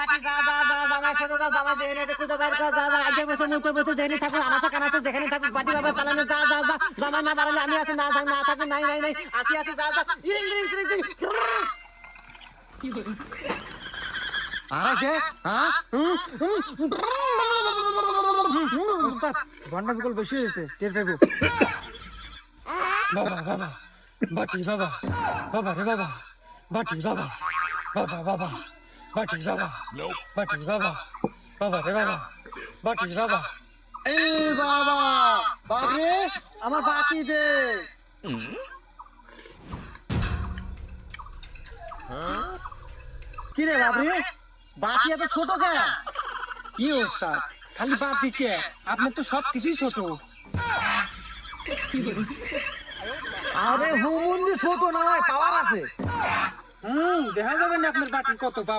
বাটি যা যা যা জামাই খেতে যা জামাই যেখানে আছে খুঁজে বের যা যা আগে বসে মুখে বসে যেখানে থাকুক আনাচে কানাচে যেখানে থাকুক বাটি বাবা চালানো যা যা যা জামাই না বাড়ালে আমি আছি না থাক না থাকি নাই নাই নাই আসি আসি যা যা ইরিং ইরিং ইরিং ইরিং। আর আছে হ্যাঁ হুম, হুম, বিকল বেশি হয়েছে টের পাইবো। বাবা বাবা বাটি বাবা বাবা রে বাবা বাটি বাবা বাবা বাবা। বাটি বাবা বাটি বাবা বাবা রে বাবা বাটি বাবা এই বাবা বাবরে আমার বাটি দে কি রে বাবরে বাটি এত ছোট কে কি ওস্তাদ খালি বাটি কে? আপনার তো সব কিছুই ছোট। আরে হুমুন্দি ছোট নয় পাওয়ার আছে। হুম দেখা যাবে না আপনার বাটির কত পাওয়া